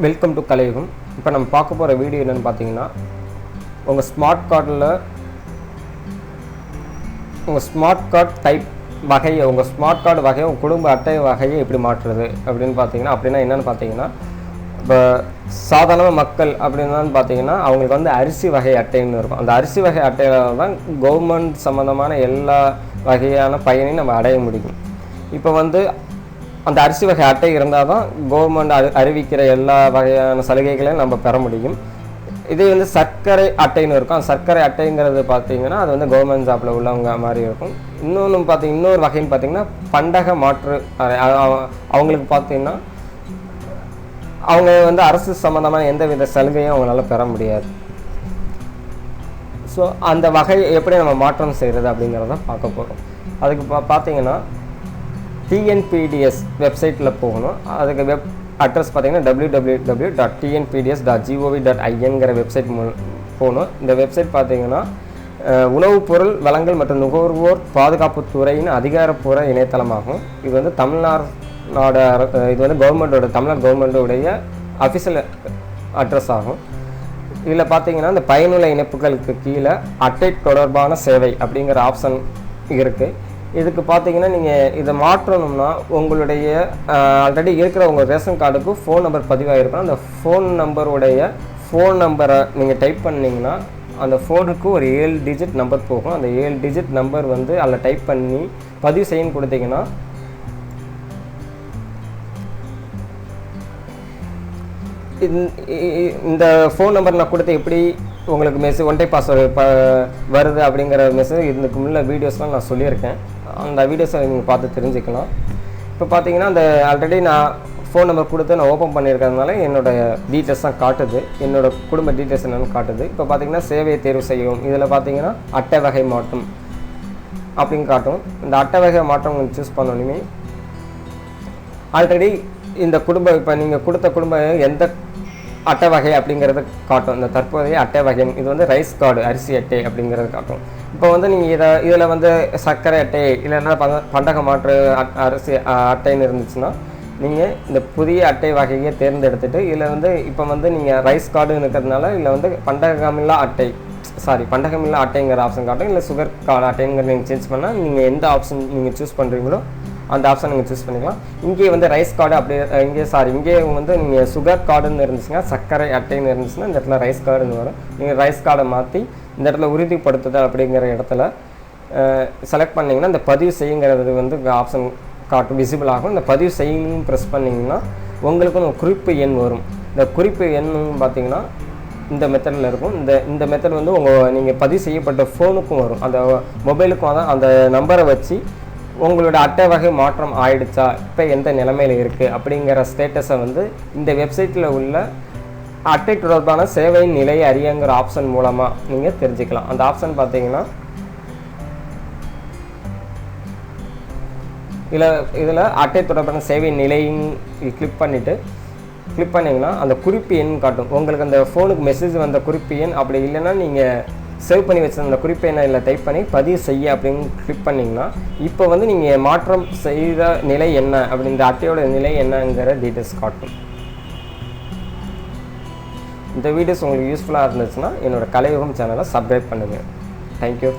Welcome to கலையுகம். இப்போ நம்ம பார்க்க போகிற வீடியோ என்னென்னு பார்த்தீங்கன்னா உங்கள் ஸ்மார்ட் கார்டில் உங்கள் ஸ்மார்ட் கார்டு டைப் வகையை உங்கள் ஸ்மார்ட் கார்டு வகையை உங்கள் குடும்ப அட்டை வகையை எப்படி மாற்றுறது அப்படின்னு பார்த்தீங்கன்னா அப்படின்னா என்னென்னு பார்த்தீங்கன்னா இப்போ சாதாரண மக்கள் அப்படின்னு பார்த்தீங்கன்னா அவங்களுக்கு வந்து அரிசி வகை அட்டைன்னு இருக்கும். அந்த அரிசி வகை அட்டையில் தான் கவர்மெண்ட் சம்மந்தமான எல்லா வகையான பயனையும் நம்ம அடைய முடியும். இப்போ வந்து அந்த அரிசி வகை அட்டை இருந்தால் தான் கவர்மெண்ட் அறி அறிவிக்கிற எல்லா வகையான சலுகைகளையும் நம்ம பெற முடியும். இதே வந்து சர்க்கரை அட்டைன்னு இருக்கும். அந்த சர்க்கரை அட்டைங்கிறது பார்த்தீங்கன்னா அது வந்து கவர்மெண்ட் ஜாப்பில் உள்ளவங்க மாதிரி இருக்கும். இன்னொன்று பார்த்தீங்க இன்னொரு வகைன்னு பார்த்தீங்கன்னா பண்டக மாற்று அவங்களுக்கு பார்த்தீங்கன்னா அவங்க வந்து அரசு சம்மந்தமான எந்த வித சலுகையும் அவங்களால பெற முடியாது. ஸோ அந்த வகை எப்படி நம்ம மாற்றம் செய்கிறது அப்படிங்கிறத பார்க்க போகிறோம் அதுக்கு பா பார்த்தீங்கன்னா டிஎன்பிடிஎஸ் வெப்சைட்டில் போகணும். அதுக்கு வெப் அட்ரஸ் பார்த்தீங்கன்னா W W W dot TNPDS dot GOV dot ஐஎன்கிற website போகணும். இந்த வெப்சைட் பார்த்தீங்கன்னா உணவுப் பொருள் வளங்கள் மற்றும் நுகர்வோர் பாதுகாப்புத்துறையின் அதிகாரப்பூர்வ இணையதளமாகும். இது வந்து தமிழ்நாடு இது வந்து கவர்மெண்டோட தமிழ்நாடு கவர்மெண்டோடைய அஃபிஷியல் அட்ரஸ் ஆகும். இதில் பார்த்தீங்கன்னா இந்த பயனுள்ள இணைப்புகளுக்கு கீழே அட்டை தொடர்பான சேவை அப்படிங்கிற ஆப்ஷன் இருக்குது இதுக்கு பார்த்தீங்கன்னா நீங்கள் இதை மாற்றணும்னா உங்களுடைய ஆல்ரெடி இருக்கிற உங்கள் ரேஷன் கார்டுக்கு ஃபோன் நம்பர் பதிவாகிருக்கும் அந்த ஃபோன் நம்பருடைய ஃபோன் நம்பரை நீங்கள் டைப் பண்ணிங்கன்னா அந்த ஃபோனுக்கு ஒரு ஏழு டிஜிட் நம்பர் போகும். அந்த ஏழு டிஜிட் நம்பர் வந்து அதில் டைப் பண்ணி பதிவு செய்யன்னு கொடுத்தீங்கன்னா இந்த- இந்த ஃபோன் நம்பர் நான் கொடுத்து எப்படி உங்களுக்கு மெசேஜ் ஒன் டைம் பாஸ்வேர்டு வருது அப்படிங்கிற மெசேஜ் இதுக்கு முன்னே வீடியோஸ்லாம் நான் சொல்லியிருக்கேன். அந்த வீடியோஸை நீங்கள் பார்த்து தெரிஞ்சுக்கலாம். இப்போ பார்த்தீங்கன்னா அந்த ஆல்ரெடி நான் ஃபோன் நம்பர் கொடுத்து நான் ஓப்பன் பண்ணியிருக்கிறதுனால என்னோட டீட்டெயில்ஸ் தான் காட்டுது. என்னோடய குடும்ப டீட்டெயில்ஸ் என்னென்னு காட்டுது. இப்போ பார்த்தீங்கன்னா சேவையை தேர்வு செய்யவும் இதில் பார்த்தீங்கன்னா அட்டை வகை மாற்றம் அப்படின்னு காட்டும். இந்த அட்டை வகை மாற்றம் சூஸ் பண்ணணுமே ஆல்ரெடி இந்த குடும்ப இப்போ நீங்கள் கொடுத்த குடும்பம் எந்த அட்டை வகை அப்படிங்கிறத காட்டும். இந்த தற்போதைய அட்டை வகை இது வந்து ரைஸ் கார்டு அரிசி அட்டை அப்படிங்கிறது காட்டும். இப்போ வந்து நீங்கள் இதை இதில் வந்து சர்க்கரை அட்டை இல்லைன்னா பந்த பண்டக மாற்று அட்- அரிசி அட்டைன்னு இருந்துச்சுன்னா நீங்கள் இந்த புதிய அட்டை வகையை தேர்ந்தெடுத்துட்டு இதில் வந்து இப்போ வந்து நீங்கள் ரைஸ் கார்டுன்னு இருக்கிறதுனால இதில் வந்து பண்டகமில்லா அட்டை சாரி பண்டகமில்லா அட்டைங்கிற ஆப்ஷன் காட்டும். இல்லை சுகர் கார்டு அட்டைங்கிற நீங்கள் சேஞ்ச் பண்ணால் நீங்கள் எந்த ஆப்ஷன் நீங்கள் சூஸ் பண்ணுறீங்களோ அந்த ஆப்ஷன் நீங்கள் சூஸ் பண்ணிக்கலாம். இங்கே வந்து ரைஸ் கார்டு அப்படி இங்கே சாரி இங்கே வந்து நீங்கள் சுகர் கார்டுன்னு இருந்துச்சுன்னா சர்க்கரை அட்டைன்னு இருந்துச்சுன்னா இந்த இடத்துல ரைஸ் கார்டுன்னு வரும். நீங்கள் ரைஸ் கார்டை மாற்றி இந்த இடத்துல உறுதிப்படுத்துதல் அப்படிங்கிற இடத்துல செலக்ட் பண்ணிங்கன்னா இந்த பதிவு செய்யுங்கிறது வந்து ஆப்ஷன் காட்டும் விசிபிள் ஆகும். இந்த பதிவு செய்யணும் ப்ரெஸ் பண்ணிங்கன்னா உங்களுக்கு ஒரு குறிப்பு எண் வரும். இந்த குறிப்பு எண்ணும் பார்த்தீங்கன்னா இந்த மெத்தடில் இருக்கும். இந்த இந்த மெத்தட் வந்து உங்கள் நீங்கள் பதிவு செய்யப்பட்ட ஃபோனுக்கும் வரும். அந்த மொபைலுக்கும் தான் அந்த நம்பரை வச்சு உங்களோட அட்டை வகை மாற்றம் ஆயிடுச்சா? இப்போ எந்த நிலைமையில் இருக்குது அப்படிங்கிற ஸ்டேட்டஸை வந்து இந்த வெப்சைட்டில் உள்ள அட்டை தொடர்பான சேவையின் நிலையை அறியங்கிற ஆப்ஷன் மூலமாக நீங்கள் தெரிஞ்சுக்கலாம். அந்த ஆப்ஷன் பார்த்தீங்கன்னா இதில் இதில் அட்டை தொடர்பான சேவை நிலையும் கிளிக் பண்ணிவிட்டு கிளிக் பண்ணிங்கன்னா அந்த குறிப்பு எண் காட்டும். உங்களுக்கு அந்த ஃபோனுக்கு மெசேஜ் வந்த குறிப்பு எண் அப்படி இல்லைன்னா நீங்கள் சேவ் பண்ணி வச்சிருந்த குறிப்பை குறிப்பு இல்லை டைப் பண்ணி பதிவு செய்ய அப்படின்னு கிளிக் பண்ணிங்கன்னா இப்போ வந்து நீங்கள் மாற்றம் செய்த நிலை என்ன அப்படி இந்த அட்டையோட நிலை என்னங்கிற டீட்டெயில்ஸ் காட்டும். இந்த வீடியோஸ் உங்களுக்கு யூஸ்ஃபுல்லாக இருந்துச்சுன்னா என்னோட கலையுகம் சேனலை சப்ஸ்கிரைப் பண்ணுங்கள் தேங்க்யூ